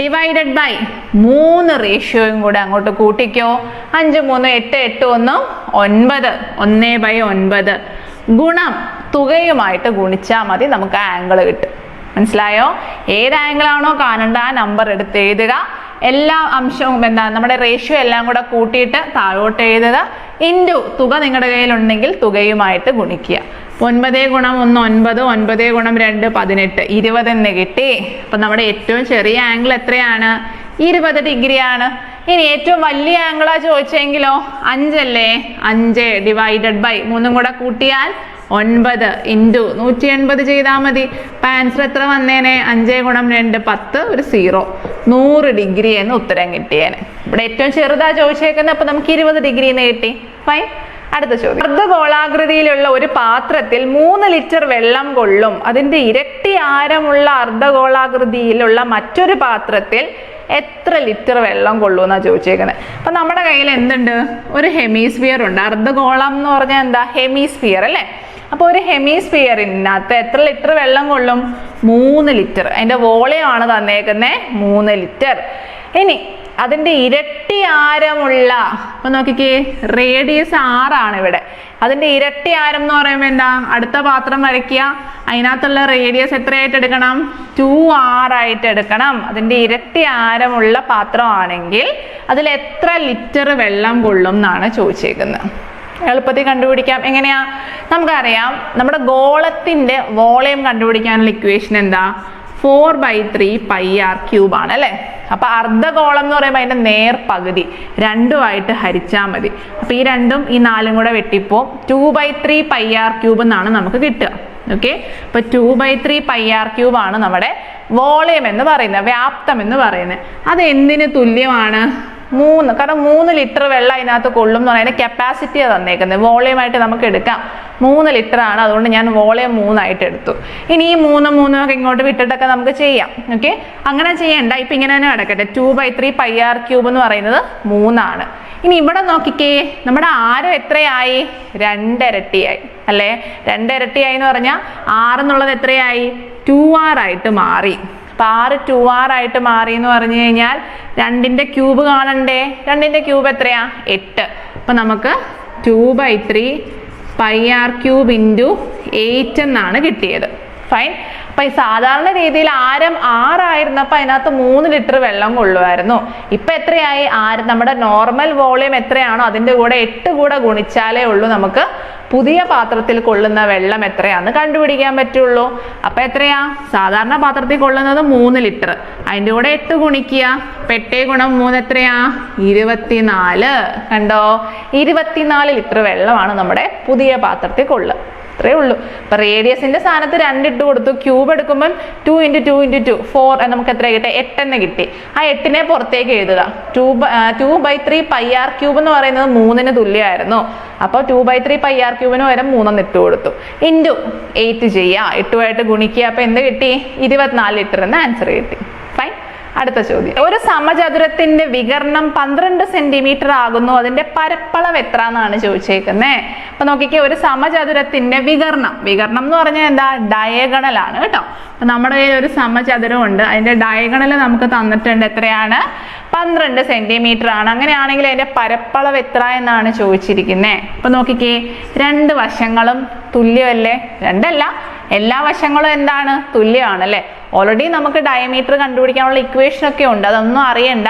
ഡിവൈഡഡ് ബൈ മൂന്ന് റേഷ്യോയും കൂടെ അങ്ങോട്ട് കൂട്ടിക്കോ. അഞ്ച് മൂന്ന് എട്ട് എട്ട് ഒന്ന് ഒൻപത്. ഒന്ന് ബൈ ഒൻപത്. ഗുണം തുകയുമായിട്ട് ഗുണിച്ചാൽ മതി നമുക്ക് ആംഗിൾ കിട്ടും. മനസ്സിലായോ? ഏത് ആംഗിളാണോ കാണേണ്ട ആ നമ്പർ എടുത്ത് എഴുതുക. എല്ലാ അംശവും എന്താ നമ്മുടെ റേഷ്യോ എല്ലാം കൂടെ കൂട്ടിയിട്ട് താഴോട്ട് എഴുതുക. ഇന്റു തുക നിങ്ങളുടെ കയ്യിലുണ്ടെങ്കിൽ തുകയുമായിട്ട് ഗുണിക്കുക. ഒൻപതേ ഗുണം ഒന്ന് ഒൻപത് ഒൻപതേ ഗുണം രണ്ട് പതിനെട്ട്. ഇരുപത് എന്ന് കിട്ടി. അപ്പം നമ്മുടെ ഏറ്റവും ചെറിയ ആംഗിൾ എത്രയാണ്? ഇരുപത് ഡിഗ്രിയാണ് ഇനി ഏറ്റവും വലിയ ആംഗിളാ ചോദിച്ചെങ്കിലോ? അഞ്ചല്ലേ? അഞ്ച് ഡിവൈഡഡ് ബൈ മൂന്നും കൂടെ കൂട്ടിയാൽ ഒൻപത്. ഇന്റു നൂറ്റി എൺപത് ചെയ്താൽ മതി പാൻസർ എത്ര വന്നേനെ? അഞ്ച് ഗുണം രണ്ട് പത്ത് ഒരു സീറോ. നൂറ് ഡിഗ്രി എന്ന് ഉത്തരം കിട്ടിയേനെ. ഇവിടെ ഏറ്റവും ചെറുതാ ചോദിച്ചേക്കുന്നത് അപ്പം നമുക്ക് ഇരുപത് ഡിഗ്രി എന്ന് കിട്ടി. ഫൈൻ അടുത്ത ചോദ്യം. അർദ്ധഗോളാകൃതിയിലുള്ള ഒരു പാത്രത്തിൽ മൂന്ന് ലിറ്റർ വെള്ളം കൊള്ളും. അതിന്റെ ഇരട്ടി ആരമുള്ള അർദ്ധഗോളാകൃതിയിലുള്ള മറ്റൊരു പാത്രത്തിൽ എത്ര ലിറ്റർ വെള്ളം കൊള്ളുമെന്നാണ് ചോദിച്ചേക്കുന്നത് അപ്പൊ നമ്മുടെ കയ്യിൽ എന്തുണ്ട്? ഒരു ഹെമിസ്ഫിയർ ഉണ്ട്. അർദ്ധഗോളം എന്ന് പറഞ്ഞാൽ എന്താ? ഹെമിസ്ഫിയർ അല്ലേ? അപ്പൊ ഒരു ഹെമിസ്ഫിയറിനകത്ത് എത്ര ലിറ്റർ വെള്ളം കൊള്ളും? മൂന്ന് ലിറ്റർ. വോളിയം ആണ് തന്നേക്കുന്നത് മൂന്ന് ലിറ്റർ. ഇനി അതിന്റെ ഇരട്ടി ആരമുള്ള അപ്പൊ നോക്കിക്കേ റേഡിയസ് ആറാണ് ഇവിടെ. അതിന്റെ ഇരട്ടി ആരം എന്ന് പറയുമ്പോൾ എന്താ? അടുത്ത പാത്രം വരയ്ക്കുക. അതിനകത്തുള്ള റേഡിയസ് എത്രയായിട്ട് എടുക്കണം? ടു ആറായിട്ട് എടുക്കണം. അതിന്റെ ഇരട്ടി ആരമുള്ള പാത്രമാണെങ്കിൽ അതിൽ എത്ര ലിറ്റർ വെള്ളം കൊള്ളും എന്നാണ് ചോദിച്ചേക്കുന്നത്. എളുപ്പത്തിൽ കണ്ടുപിടിക്കാം. എങ്ങനെയാ? നമുക്കറിയാം നമ്മുടെ ഗോളത്തിന്റെ വോളിയം കണ്ടുപിടിക്കാനുള്ള ഇക്വേഷൻ എന്താ? Four by three pi R cube ആണ് അല്ലേ? അപ്പൊ അർദ്ധഗോളം എന്ന് പറയുമ്പോൾ അതിന്റെ നേർ പകുതി രണ്ടുമായിട്ട് ഹരിച്ചാൽ മതി. അപ്പൊ ഈ രണ്ടും ഈ നാലും കൂടെ വെട്ടിപ്പോ two by three pi R cube എന്നാണ് നമുക്ക് കിട്ടുക. ഓക്കെ അപ്പൊ two by three pi R cube ആണ് നമ്മുടെ വോളിയം എന്ന് പറയുന്നത് വ്യാപ്തം എന്ന് പറയുന്നത്. അത് എന്തിന് തുല്യമാണ്? മൂന്ന് കാരണം മൂന്ന് ലിറ്റർ വെള്ളം അതിനകത്ത് കൊള്ളും എന്ന് പറയുന്നത് കപ്പാസിറ്റിയാണ് തന്നേക്കുന്നത് വോളിയമായിട്ട് നമുക്ക് എടുക്കാം. മൂന്ന് ലിറ്റർ ആണ്. അതുകൊണ്ട് ഞാൻ വോളിയം മൂന്നായിട്ട് എടുത്തു. ഇനി ഈ മൂന്ന് മൂന്നും ഒക്കെ ഇങ്ങോട്ട് വിട്ടിട്ടൊക്കെ നമുക്ക് ചെയ്യാം. ഓക്കെ അങ്ങനെ ചെയ്യണ്ട. ഇപ്പം ഇങ്ങനെ തന്നെ കിടക്കട്ടെ two by three pi R cube എന്ന് പറയുന്നത് മൂന്നാണ്. ഇനി ഇവിടെ നോക്കിക്കേ. നമ്മുടെ ആരം എത്രയായി? രണ്ടിരട്ടിയായി. അല്ലേ? രണ്ടിരട്ടിയായി എന്ന് പറഞ്ഞാൽ ആറ് എന്നുള്ളത് എത്രയായി? ടു ആർ ആയിട്ട് മാറി. അപ്പൊ ആറ് ടു ആർ ആയിട്ട് മാറി എന്ന് പറഞ്ഞു കഴിഞ്ഞാൽ രണ്ടിന്റെ ക്യൂബ് കാണണ്ടേ? രണ്ടിന്റെ ക്യൂബ് എത്രയാ? എട്ട്. അപ്പൊ നമുക്ക് two by three pi R cube into eight എന്നാണ് കിട്ടിയത്. ഫൈൻ അപ്പൊ ഈ സാധാരണ രീതിയിൽ ആരം ആറായിരുന്നപ്പോൾ അതിനകത്ത് മൂന്ന് ലിറ്റർ വെള്ളം കൊള്ളുമായിരുന്നു. ഇപ്പൊ എത്രയായി? ആര് നമ്മുടെ നോർമൽ വോളിയം എത്രയാണോ അതിന്റെ കൂടെ എട്ട് കൂടെ ഗുണിച്ചാലേ ഉള്ളൂ നമുക്ക് പുതിയ പാത്രത്തിൽ കൊള്ളുന്ന വെള്ളം എത്രയാന്ന് കണ്ടുപിടിക്കാൻ പറ്റുള്ളൂ. അപ്പൊ എത്രയാ? സാധാരണ പാത്രത്തിൽ കൊള്ളുന്നത് മൂന്ന് ലിറ്റർ. അതിന്റെ കൂടെ എട്ട് ഗുണിക്കുക. പെട്ടേ ഗുണം മൂന്ന് എത്രയാ? ഇരുപത്തിനാല്. കണ്ടോ? ഇരുപത്തിനാല് ലിറ്റർ വെള്ളമാണ് നമ്മുടെ പുതിയ പാത്രത്തിൽ കൊള്ളുക. അത്രേ ഉള്ളൂ. അപ്പൊ റേഡിയസിന്റെ സ്ഥാനത്ത് രണ്ടിട്ട് കൊടുത്തു. ക്യൂബ് എടുക്കുമ്പം two into two into two four നമുക്ക് എത്ര കിട്ടി? എട്ടെന്ന് കിട്ടി. ആ എട്ടിനെ പുറത്തേക്ക് എഴുതുക. Two two by three pi R cube എന്ന് പറയുന്നത് മൂന്നിന് തുല്യമായിരുന്നു. അപ്പോൾ two by three pi R ക്യൂബിന് പകരം മൂന്നെന്ന് ഇട്ട് കൊടുത്തു. ഇന്റു എയ്റ്റ് ചെയ്യുക എട്ടുമായിട്ട് ഗുണിക്കുക. അപ്പോൾ എന്ത് കിട്ടി? ഇരുപത്തിനാല് ലിറ്റർ എന്ന് ആൻസർ കിട്ടി. ഫൈൻ അടുത്ത ചോദ്യം. ഒരു സമചതുരത്തിന്റെ വികരണം പന്ത്രണ്ട് സെന്റിമീറ്റർ ആകുന്നു അതിന്റെ പരപ്പളവ് എത്ര എന്നാണ് ചോദിച്ചേക്കുന്നത് അപ്പൊ നോക്കിക്കേ ഒരു സമചതുരത്തിന്റെ വികരണം. വികരണം എന്ന് പറഞ്ഞാൽ എന്താ? ഡയഗണൽ ആണ് കേട്ടോ. അപ്പൊ നമ്മുടെ കയ്യിൽ ഒരു സമചതുരം ഉണ്ട്. അതിന്റെ ഡയഗണൽ നമുക്ക് തന്നിട്ടുണ്ട് എത്രയാണ്? പന്ത്രണ്ട് സെന്റിമീറ്റർ ആണ്. അങ്ങനെയാണെങ്കിൽ അതിന്റെ പരപ്പളവ് എത്ര എന്നാണ് ചോദിച്ചിരിക്കുന്നത് അപ്പൊ നോക്കിക്കേ രണ്ട് വശങ്ങളും തുല്യമല്ലേ? രണ്ടല്ല. എല്ലാ വശങ്ങളും എന്താണ്? തുല്യമാണ് അല്ലേ? ഓൾറെഡി നമുക്ക് ഡയമീറ്റർ കണ്ടുപിടിക്കാനുള്ള ഇക്വേഷൻ ഒക്കെ ഉണ്ട്. അതൊന്നും അറിയണ്ട.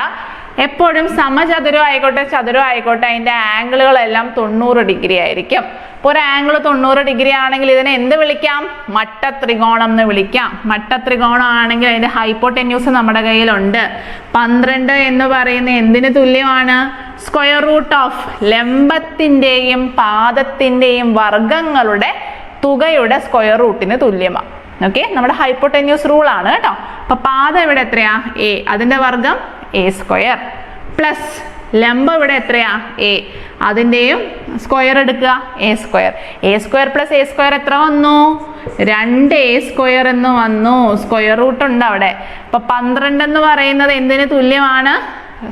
എപ്പോഴും സമചതുരം ആയിക്കോട്ടെ ചതുരം ആയിക്കോട്ടെ അതിന്റെ ആംഗിളുകളെല്ലാം തൊണ്ണൂറ് ഡിഗ്രി ആയിരിക്കും. ഇപ്പോൾ ഒരു ആംഗിൾ തൊണ്ണൂറ് ഡിഗ്രി ആണെങ്കിൽ ഇതിനെ എന്ത് വിളിക്കാം? മട്ട ത്രികോണം എന്ന് വിളിക്കാം. മട്ടത്രികോണം ആണെങ്കിൽ അതിന്റെ ഹൈപ്പോട്ടെന്യൂസ് നമ്മുടെ കയ്യിലുണ്ട്. പന്ത്രണ്ട് എന്ന് പറയുന്ന എന്തിന് തുല്യമാണ്? സ്ക്വയർ റൂട്ട് ഓഫ് ലംബത്തിന്റെയും പാദത്തിന്റെയും വർഗങ്ങളുടെ തുകയുടെ സ്ക്വയർ റൂട്ടിന് തുല്യമാണ് ഓക്കെ നമ്മുടെ ഹൈപ്പോടെന്യൂസ് റൂൾ ആണ് കേട്ടോ. അപ്പൊ പാദം ഇവിടെ എത്രയാ? എ അതിന്റെ വർഗം എ സ്ക്വയർ പ്ലസ് ലംബം ഇവിടെ എത്രയാ? എ അതിന്റെയും സ്ക്വയർ എടുക്കുക. A square A square plus A square എത്ര വന്നു? രണ്ട് എ സ്ക്വയർ എന്ന് വന്നു. സ്ക്വയർ റൂട്ട് ഉണ്ട് അവിടെ. അപ്പൊ പന്ത്രണ്ട് എന്ന് പറയുന്നത് എന്തിന് തുല്യമാണ്?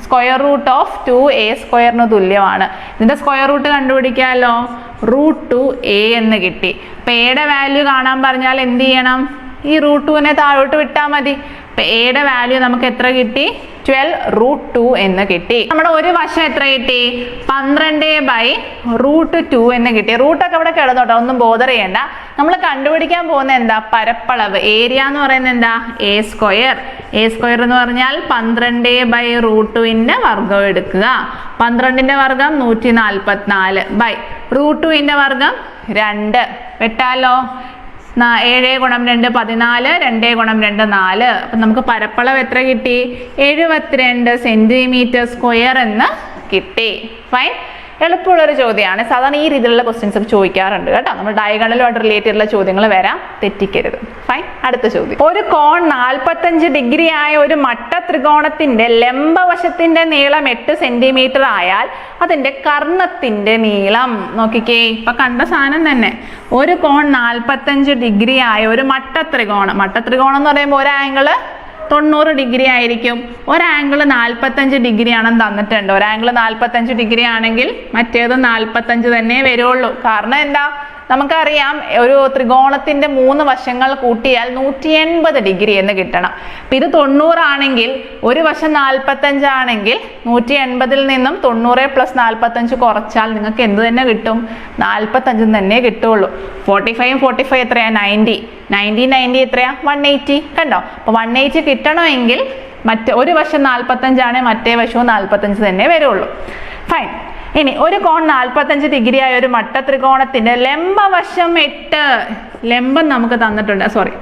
Square root of two A സ്ക്വയറിന് തുല്യമാണ്. ഇതിന്റെ സ്ക്വയർ റൂട്ട് കണ്ടുപിടിക്കാമല്ലോ റൂട്ട് ടു എ എന്ന് കിട്ടി. അപ്പം എയുടെ വാല്യൂ കാണാൻ പറഞ്ഞാൽ എന്ത് ചെയ്യണം? ഈ റൂട്ട് ടുവിനെ താഴോട്ട് വിട്ടാൽ മതി. അപ്പൊ എയുടെ വാല്യൂ നമുക്ക് എത്ര കിട്ടി? ട്വൽവ് റൂട്ട് ടു എന്ന് കിട്ടി. നമ്മുടെ ഒരു വശം എത്ര കിട്ടി? പന്ത്രണ്ട് ബൈ റൂട്ട് ടു എന്ന് കിട്ടി. റൂട്ടൊക്കെ ഇവിടെ കിടന്നോട്ടോ ഒന്നും ബോധർ ചെയ്യണ്ട. നമ്മൾ കണ്ടുപിടിക്കാൻ പോകുന്ന എന്താ? പരപ്പളവ്. ഏരിയ എന്ന് പറയുന്നത് എന്താ? എ സ്ക്വയർ എ സ്ക്വയർ എന്ന് പറഞ്ഞാൽ പന്ത്രണ്ട് ബൈ റൂട്ട് ടുവിന്റെ വർഗം എടുക്കുക. പന്ത്രണ്ടിന്റെ വർഗം നൂറ്റി നാൽപ്പത്തിനാല് ബൈ റൂട്ട് ടുവിന്റെ വർഗം രണ്ട്. വെട്ടാലോ? ഏഴ് ഗുണം രണ്ട് പതിനാല് രണ്ട് ഗുണം രണ്ട് നാല്. അപ്പം നമുക്ക് പരപ്പളവ് എത്ര കിട്ടി? എഴുപത്തിരണ്ട് സെന്റിമീറ്റർ സ്ക്വയർ എന്ന് കിട്ടി. ഫൈൻ എളുപ്പമുള്ളൊരു ചോദ്യമാണ്. സാധാരണ ഈ രീതിയിലുള്ള ക്വസ്റ്റ്യൻസ് ഒക്കെ ചോദിക്കാറുണ്ട് കേട്ടോ. നമ്മൾ ഡയഗണലുമായിട്ട് റിലേറ്റഡ് ഉള്ള ചോദ്യങ്ങൾ വരാം. തെറ്റിക്കരുത്. ഫൈൻ അടുത്ത ചോദ്യം. ഒരു കോൺ നാൽപ്പത്തഞ്ച് ഡിഗ്രി ആയ ഒരു മട്ട ത്രികോണത്തിന്റെ ലംബവശത്തിന്റെ നീളം എട്ട് സെന്റിമീറ്റർ ആയാൽ അതിന്റെ കർണത്തിന്റെ നീളം നോക്കിക്കേ. ഇപ്പൊ കണ്ട സാധനം തന്നെ. ഒരു കോൺ നാൽപ്പത്തഞ്ച് ഡിഗ്രി ആയ ഒരു മട്ട ത്രികോണം. മട്ട ത്രികോണം എന്ന് പറയുമ്പോൾ ഒരു ആംഗിൾ തൊണ്ണൂറ് ഡിഗ്രി ആയിരിക്കും. ഒരാംഗിൾ നാൽപ്പത്തഞ്ച് ഡിഗ്രി ആണെന്ന് തന്നിട്ടുണ്ട്. ഒരാംഗിൾ നാൽപ്പത്തഞ്ച് ഡിഗ്രി ആണെങ്കിൽ മറ്റേത് നാൽപ്പത്തഞ്ച് തന്നെ വരുള്ളൂ. കാരണം എന്താ? നമുക്കറിയാം ഒരു ത്രികോണത്തിന്റെ മൂന്ന് വശങ്ങൾ കൂട്ടിയാൽ നൂറ്റി എൺപത് ഡിഗ്രി എന്ന് കിട്ടണം. അപ്പം ഇത് തൊണ്ണൂറാണെങ്കിൽ ഒരു വശം നാൽപ്പത്തഞ്ചാണെങ്കിൽ നൂറ്റി എൺപതിൽ നിന്നും തൊണ്ണൂറ് പ്ലസ് നാൽപ്പത്തഞ്ച് കുറച്ചാൽ നിങ്ങൾക്ക് എന്ത് തന്നെ കിട്ടും? നാൽപ്പത്തഞ്ച് തന്നെ കിട്ടുള്ളൂ. ഫോർട്ടി ഫൈവ് ഫോർട്ടി ഫൈവ് എത്രയാ? നയന്റി നയന്റി നയന്റി എത്രയാ? വൺ എയ്റ്റി കണ്ടോ? അപ്പോൾ വൺ എയ്റ്റി കിട്ടണമെങ്കിൽ മറ്റേ ഒരു വശം നാൽപ്പത്തഞ്ചാണെങ്കിൽ മറ്റേ വശവും നാൽപ്പത്തഞ്ച് തന്നെ വരുള്ളൂ. ഫൈൻ ഇനി ഒരു കോൺ നാൽപ്പത്തഞ്ച് ഡിഗ്രി ആയ ഒരു മട്ട ത്രികോണത്തിന്റെ ലംബവശം എട്ട്. ലംബം നമുക്ക് തന്നിട്ടുണ്ട് സോറി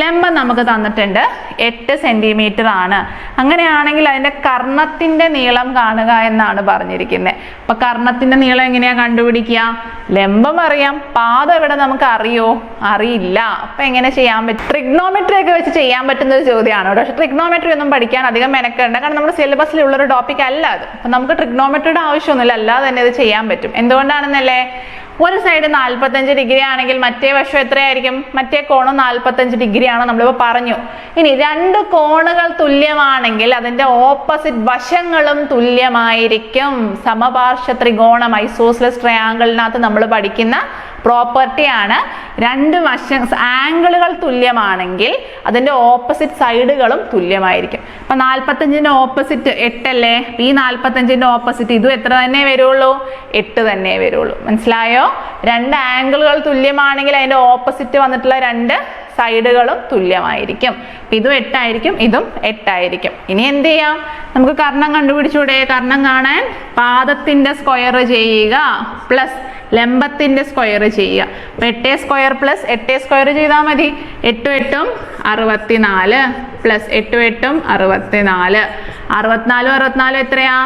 ലംബം നമുക്ക് തന്നിട്ടുണ്ട് എട്ട് സെന്റിമീറ്റർ ആണ്. അങ്ങനെയാണെങ്കിൽ അതിന്റെ കർണത്തിന്റെ നീളം കാണുക എന്നാണ് പറഞ്ഞിരിക്കുന്നത് അപ്പൊ കർണത്തിന്റെ നീളം എങ്ങനെയാ കണ്ടുപിടിക്കുക? ലംബം അറിയാം പാത ഇവിടെ നമുക്ക് അറിയോ? അറിയില്ല. അപ്പൊ എങ്ങനെ ചെയ്യാൻ പറ്റും? ട്രിഗ്നോമെട്രി ഒക്കെ വെച്ച് ചെയ്യാൻ പറ്റുന്ന ഒരു ചോദ്യമാണ് പക്ഷെ ട്രിഗ്നോമെട്രി ഒന്നും പഠിക്കാൻ അധികം മെനക്കേണ്ട കാരണം നമ്മുടെ സിലബസിലുള്ള ഒരു ടോപ്പിക് അല്ല അത്. അപ്പൊ നമുക്ക് ട്രിഗ്നോമെട്രിയുടെ ആവശ്യമൊന്നുമില്ല. അല്ലാതെ തന്നെ ഇത് ചെയ്യാൻ പറ്റും. എന്തുകൊണ്ടാണെന്നല്ലേ? ഒരു സൈഡ് നാൽപ്പത്തഞ്ച് ഡിഗ്രി ആണെങ്കിൽ മറ്റേ വശം എത്രയായിരിക്കും? മറ്റേ കോണും നാൽപ്പത്തഞ്ച് ഡിഗ്രി ആണ് നമ്മളിപ്പോൾ പറഞ്ഞു. ഇനി രണ്ട് കോണുകൾ തുല്യമാണെങ്കിൽ അതിന്റെ ഓപ്പോസിറ്റ് വശങ്ങളും തുല്യമായിരിക്കും. സമപാർശ്വ ത്രികോണം ഐസോസ്ലസ് ട്രയാങ്കിളിനകത്ത് നമ്മൾ പഠിക്കുന്ന പ്രോപ്പർട്ടിയാണ് രണ്ട് വശം ആംഗിളുകൾ തുല്യമാണെങ്കിൽ അതിന്റെ ഓപ്പോസിറ്റ് സൈഡുകളും തുല്യമായിരിക്കും. അപ്പൊ നാൽപ്പത്തഞ്ചിന്റെ ഓപ്പോസിറ്റ് എട്ടല്ലേ? ഈ നാൽപ്പത്തഞ്ചിന്റെ ഓപ്പോസിറ്റ് ഇതും എത്ര തന്നെ വരുള്ളൂ? എട്ട് തന്നെ വരുള്ളൂ. മനസ്സിലായോ? രണ്ട് ആംഗിളുകൾ തുല്യമാണെങ്കിൽ അതിന്റെ ഓപ്പോസിറ്റ് വന്നിട്ടുള്ള രണ്ട് സൈഡുകളും തുല്യമായിരിക്കും. ഇതും എട്ടായിരിക്കും ഇതും എട്ടായിരിക്കും. ഇനി എന്ത് ചെയ്യാം? നമുക്ക് കർണം കണ്ടുപിടിച്ചൂടെ? കർണം കാണാൻ പാദത്തിന്റെ സ്ക്വയർ ചെയ്യുക പ്ലസ് ലംബത്തിന്റെ സ്ക്വയർ ചെയ്യുക. അപ്പൊ എട്ടേ സ്ക്വയർ പ്ലസ് എട്ടേ സ്ക്വയർ ചെയ്താൽ മതി. എട്ടും എട്ടും അറുപത്തിനാല് പ്ലസ് എട്ടും എട്ടും അറുപത്തിനാല്. അറുപത്തിനാലും അറുപത്തിനാലും എത്രയാ?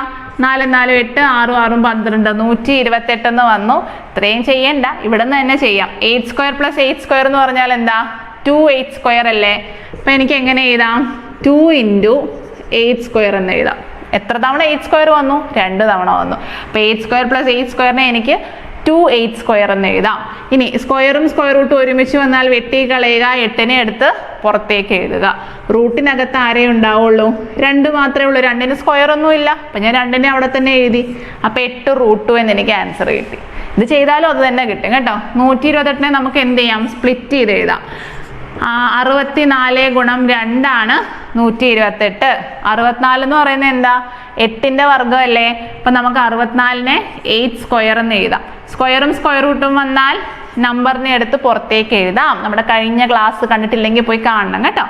നാല് നാലും എട്ട് ആറും ആറും പന്ത്രണ്ട്. നൂറ്റി ഇരുപത്തെട്ടെന്ന് വന്നു. ഇത്രയും ചെയ്യണ്ട. ഇവിടെ നിന്ന് തന്നെ ചെയ്യാം. Eight square plus eight square എന്ന് പറഞ്ഞാൽ എന്താ? ടു എയ്റ്റ് സ്ക്വയർ അല്ലേ? അപ്പം എനിക്ക് എങ്ങനെ എഴുതാം? ടു ഇന്റു എയ്റ്റ് സ്ക്വയർ എന്ന് എഴുതാം. എത്ര തവണ എയ്റ്റ് സ്ക്വയർ വന്നു? രണ്ട് തവണ വന്നു. അപ്പോൾ എയ്റ്റ് സ്ക്വയർ പ്ലസ് എയ്റ്റ് സ്ക്വയറിനെ എനിക്ക് ടു എയ്റ്റ് സ്ക്വയർ എന്ന് എഴുതാം. ഇനി സ്ക്വയറും സ്ക്വയർ റൂട്ടും ഒരുമിച്ച് വന്നാൽ വെട്ടി കളയുക എട്ടിനെ എടുത്ത് പുറത്തേക്ക് എഴുതുക. റൂട്ടിനകത്ത് ആരേ ഉണ്ടാവുള്ളൂ? രണ്ട് മാത്രമേ ഉള്ളൂ. രണ്ടിന് സ്ക്വയർ ഒന്നും ഇല്ല. അപ്പം ഞാൻ രണ്ടിനെ അവിടെ തന്നെ എഴുതി. അപ്പം എട്ട് റൂട്ട് എന്ന് എനിക്ക് ആൻസർ കിട്ടി. ഇത് ചെയ്താലും അത് തന്നെ കിട്ടും കേട്ടോ. നൂറ്റി ഇരുപത്തെട്ടിനെ നമുക്ക് എന്ത് ചെയ്യാം? സ്പ്ലിറ്റ് ചെയ്ത് എഴുതാം. അറുപത്തിനാല് ഗുണം രണ്ടാണ് നൂറ്റി ഇരുപത്തെട്ട് അറുപത്തിനാല് എന്ന് പറയുന്നത് എന്താ? എട്ടിന്റെ വർഗമല്ലേ? അപ്പൊ നമുക്ക് അറുപത്തിനാലിനെ എയ്റ്റ് സ്ക്വയർ എന്ന് എഴുതാം. സ്ക്വയറും സ്ക്വയർ റൂട്ടും വന്നാൽ നമ്പറിനെ എടുത്ത് പുറത്തേക്ക് എഴുതാം. നമ്മുടെ കഴിഞ്ഞ ക്ലാസ് കണ്ടിട്ടില്ലെങ്കിൽ പോയി കാണണം കേട്ടോ.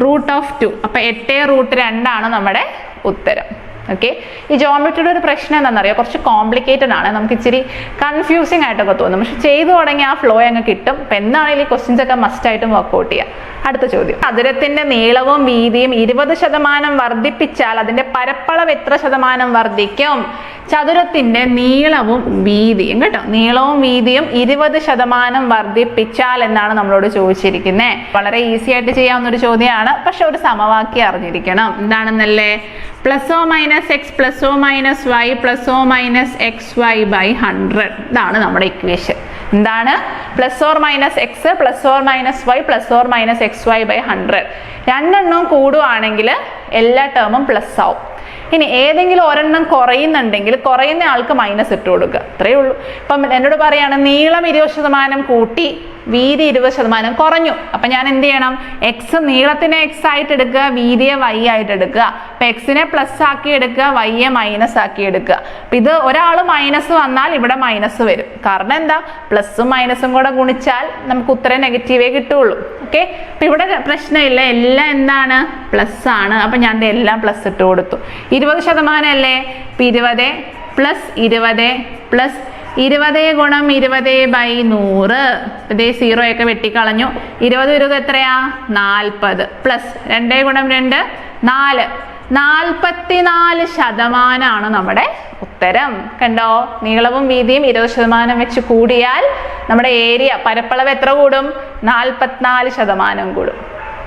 റൂട്ട് ഓഫ് ടു അപ്പൊ എട്ട് റൂട്ട് രണ്ടാണ് നമ്മുടെ ഉത്തരം. ഓക്കെ ഈ ജോമെട്രിയുടെ ഒരു പ്രശ്നം എന്താണെന്നറിയാം? കുറച്ച് കോംപ്ലിക്കേറ്റഡ് ആണ്. നമുക്ക് ഇച്ചിരി കൺഫ്യൂസിങ് ആയിട്ടൊക്കെ തോന്നും. പക്ഷെ ചെയ്തു തുടങ്ങി ആ ഫ്ലോ അങ്ങ് കിട്ടും. അപ്പൊ എന്നാണെങ്കിലും ഈ ക്വസ്റ്റ്യൻസ് ഒക്കെ മസ്റ്റ് ആയിട്ടും വർക്ക്ഔട്ട് ചെയ്യാം. അടുത്ത ചോദ്യം. ചതുരത്തിന്റെ നീളവും വീതിയും ഇരുപത് ശതമാനം വർദ്ധിപ്പിച്ചാൽ അതിന്റെ പരപ്പളവ് എത്ര ശതമാനം വർദ്ധിക്കും? ചതുരത്തിന്റെ നീളവും വീതിയും കേട്ടോ. നീളവും വീതിയും ഇരുപത് ശതമാനം വർദ്ധിപ്പിച്ചാൽ എന്നാണ് നമ്മളോട് ചോദിച്ചിരിക്കുന്നത് വളരെ ഈസി ആയിട്ട് ചെയ്യാവുന്ന ഒരു ചോദ്യമാണ്. പക്ഷെ ഒരു സമവാക്യം അറിഞ്ഞിരിക്കണം. എന്താണെന്നല്ലേ? Plus or minus X plus or minus Y plus or minus X Y by hundred ഇതാണ് നമ്മുടെ ഇക്വേഷൻ. എന്താണ്? Plus or minus X plus or minus Y plus or minus X Y by hundred. രണ്ടെണ്ണവും കൂടുവാണെങ്കിൽ എല്ലാ ടേമും plus ആവും. ഇനി ഏതെങ്കിലും ഒരെണ്ണം കുറയുന്നുണ്ടെങ്കിൽ കുറയുന്ന ആൾക്ക് മൈനസ് ഇട്ട് കൊടുക്കുക. അത്രയേ ഉള്ളൂ. ഇപ്പം എന്നോട് പറയുകയാണ് നീളം ഇരുപത് ശതമാനം കൂട്ടി വീതി ഇരുപത് ശതമാനം കുറഞ്ഞു. അപ്പൊ ഞാൻ എന്ത് ചെയ്യണം? എക്സ് നീളത്തിനെ എക്സ് ആയിട്ട് എടുക്കുക വീതിയെ വൈ ആയിട്ട് എടുക്കുക. അപ്പൊ എക്സിനെ പ്ലസ് ആക്കി എടുക്കുക വൈയെ മൈനസ് ആക്കി എടുക്കുക. അപ്പൊ ഇത് ഒരാൾ മൈനസ് വന്നാൽ ഇവിടെ മൈനസ് വരും. കാരണം എന്താ? പ്ലസും മൈനസും കൂടെ ഗുണിച്ചാൽ നമുക്ക് ഉത്തരം നെഗറ്റീവേ കിട്ടുള്ളൂ. ഓക്കെ അപ്പൊ ഇവിടെ പ്രശ്നമില്ല. എല്ലാം എന്താണ്? പ്ലസ് ആണ്. അപ്പൊ ഞാൻ എല്ലാം പ്ലസ് ഇട്ട് കൊടുത്തു. ഇരുപത് ശതമാനം അല്ലേ ഇപ്പൊ ഇരുപത് പ്ലസ് ഇരുപത് പ്ലസ് ഇരുപത് ഗുണം ഇരുപത് ബൈ നൂറ്. ഇതേ സീറോ ഒക്കെ വെട്ടിക്കളഞ്ഞു. ഇരുപത് ഇരുപത് എത്രയാ? നാൽപ്പത്. പ്ലസ് രണ്ട് ഗുണം രണ്ട് നാല്. നാൽപ്പത്തിനാല് ശതമാനമാണ് നമ്മുടെ ഉത്തരം. കണ്ടോ? നീളവും വീതിയും ഇരുപത് ശതമാനം വെച്ച് കൂടിയാൽ നമ്മുടെ ഏരിയ പരപ്പളവ് എത്ര കൂടും? നാൽപ്പത്തിനാല് ശതമാനം കൂടും.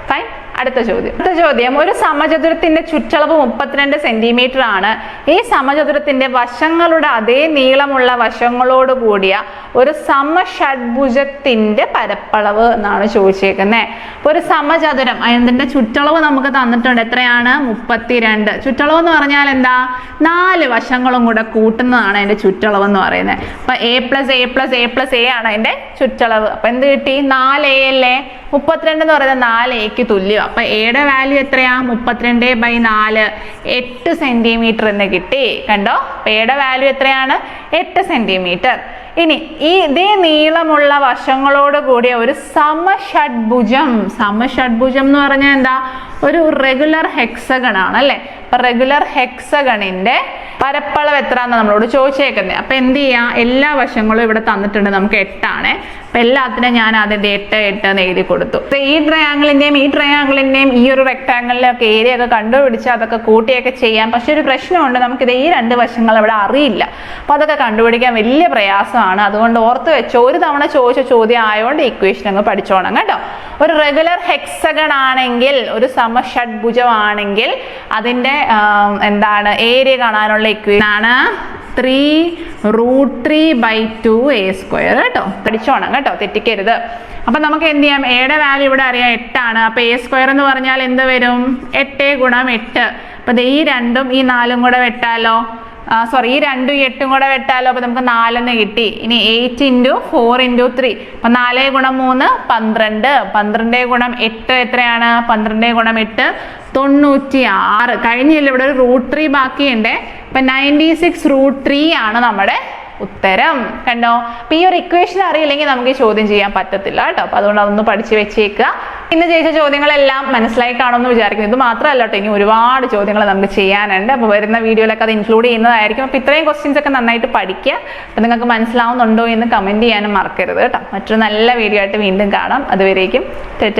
ഫൈൻ അടുത്ത ചോദ്യം. അടുത്ത ചോദ്യം. ഒരു സമചതുരത്തിന്റെ ചുറ്റളവ് മുപ്പത്തിരണ്ട് സെന്റിമീറ്റർ ആണ്. ഈ സമചതുരത്തിന്റെ വശങ്ങളുടെ അതേ നീളമുള്ള വശങ്ങളോട് കൂടിയ ഒരു സമഷഡ്ഭുജത്തിന്റെ പരപ്പളവ് എന്നാണ് ചോദിച്ചേക്കുന്നത് അപ്പൊ ഒരു സമചതുരം അതിന്റെ ചുറ്റളവ് നമുക്ക് തന്നിട്ടുണ്ട് എത്രയാണ്? മുപ്പത്തിരണ്ട്. ചുറ്റളവ് എന്ന് പറഞ്ഞാൽ എന്താ? നാല് വശങ്ങളും കൂടെ കൂട്ടുന്നതാണ് അതിന്റെ ചുറ്റളവ് എന്ന് പറയുന്നത്. അപ്പൊ A plus A plus A plus A ആണ് അതിന്റെ ചുറ്റളവ്. അപ്പൊ എന്ത് കിട്ടി? നാല് എ അല്ലേ? മുപ്പത്തിരണ്ട് എന്ന് പറയുന്നത് നാല് എക്ക് തുല്യം അപ്പൊ എയുടെ വാല്യൂ എത്രയാ? മുപ്പത്തിരണ്ട് ബൈ നാല്. എട്ട് സെന്റിമീറ്റർ എന്ന് കിട്ടി. കണ്ടോ? അപ്പോൾ എയുടെ വാല്യൂ എത്രയാണ്? എട്ട് സെന്റിമീറ്റർ ഇനി ഈ ഇതേ നീളമുള്ള വശങ്ങളോട് കൂടിയ ഒരു സമഷഡ്ഭുജം. സമഷഡ്ഭുജം എന്ന് പറഞ്ഞാൽ എന്താ? ഒരു റെഗുലർ ഹെക്സഗൺ ആണ് അല്ലെ? അപ്പം റെഗുലർ ഹെക്സഗണിന്റെ പരപ്പളവ് എത്ര എന്നാണ് നമ്മളോട് ചോദിച്ചേക്കുന്നത് അപ്പൊ എന്ത് ചെയ്യാം? എല്ലാ വശങ്ങളും ഇവിടെ തന്നിട്ടുണ്ട് നമുക്ക് എട്ടാണ്. അപ്പൊ എല്ലാത്തിനും ഞാൻ ആദ്യം എട്ട് എട്ട് എന്ന് എഴുതി കൊടുത്തു. ഈ ട്രയാങ്കിളിന്റെയും ഈ ട്രയാങ്കിളിന്റെയും ഈ ഒരു റെക്ടാങ്കിളിലൊക്കെ ഏരിയ ഒക്കെ കണ്ടുപിടിച്ച് അതൊക്കെ കൂട്ടിയൊക്കെ ചെയ്യാം. പക്ഷെ ഒരു പ്രശ്നമുണ്ട്. നമുക്കിത് ഈ രണ്ട് വശങ്ങൾ ഇവിടെ അറിയില്ല. അപ്പോൾ അതൊക്കെ കണ്ടുപിടിക്കാൻ വലിയ പ്രയാസമാണ്. അതുകൊണ്ട് ഓർത്ത് വെച്ചോ ഒരു തവണ ചോദിച്ച ചോദ്യം ആയതുകൊണ്ട് ഇക്വേഷൻ അങ്ങ് പഠിച്ചോണം കേട്ടോ. ഒരു റെഗുലർ ഹെക്സഗൺ ആണെങ്കിൽ ഒരു സമഷഡ്ഭുജമാണെങ്കിൽ അതിന്റെ ആം, എന്താണ് ഏരിയ കാണാനുള്ള ഇക്വേഷൻ ആണ് three root three by two A square കേട്ടോ. പഠിച്ചോണം കേട്ടോ തെറ്റിക്കരുത്. അപ്പൊ നമുക്ക് എന്ത് ചെയ്യാം? എയുടെ വാല്യൂ ഇവിടെ അറിയാം എട്ടാണ്. അപ്പൊ എ സ്ക്വയർ എന്ന് പറഞ്ഞാൽ എന്ത് വരും? എട്ട് ഗുണം എട്ട്. അപ്പൊ ഈ രണ്ടും ഈ നാലും കൂടെ വെട്ടാലോ? സോറി ഈ രണ്ടും എട്ടും കൂടെ വെട്ടാലോ? അപ്പൊ നമുക്ക് നാലെന്ന് കിട്ടി. ഇനി eight into four into three അപ്പൊ നാല് ഗുണം മൂന്ന് പന്ത്രണ്ട്. പന്ത്രണ്ട് ഗുണം എട്ട് എത്രയാണ്? പന്ത്രണ്ട് ഗുണം എട്ട് തൊണ്ണൂറ്റി ആറ് കഴിഞ്ഞില്ല ഇവിടെ ഒരു റൂട്ട് ത്രീ ബാക്കിയുണ്ട്. അപ്പൊ നയന്റി സിക്സ് റൂട്ട് ത്രീ ആണ് നമ്മുടെ ഉത്തരം. കണ്ടോ? അപ്പൊ ഈ ഒരു ഇക്വേഷൻ അറിയില്ലെങ്കിൽ നമുക്ക് ഈ ചോദ്യം ചെയ്യാൻ പറ്റത്തില്ല കേട്ടോ. അപ്പൊ അതുകൊണ്ട് അതൊന്ന് പഠിച്ചു വെച്ചേക്കുക. ഇന്ന് ചെയ്ത ചോദ്യങ്ങളെല്ലാം മനസ്സിലായി കാണുമെന്ന് വിചാരിക്കുന്നു. ഇത് മാത്രമല്ല കേട്ടോ ഇനി ഒരുപാട് ചോദ്യങ്ങൾ നമുക്ക് ചെയ്യാനുണ്ട്. അപ്പോൾ വരുന്ന വീഡിയോയിലൊക്കെ അത് ഇൻക്ലൂഡ് ചെയ്യുന്നതായിരിക്കും. അപ്പോൾ ഇത്രയും ക്വസ്റ്റ്യൻസ് ഒക്കെ നന്നായിട്ട് പഠിക്കുക. അപ്പോൾ നിങ്ങൾക്ക് മനസ്സിലാവുന്നുണ്ടോ എന്ന് കമന്റ് ചെയ്യാനും മറക്കരുത് കേട്ടോ. മറ്റൊരു നല്ല വീഡിയോ ആയിട്ട് വീണ്ടും കാണാം. അതുവരേക്കും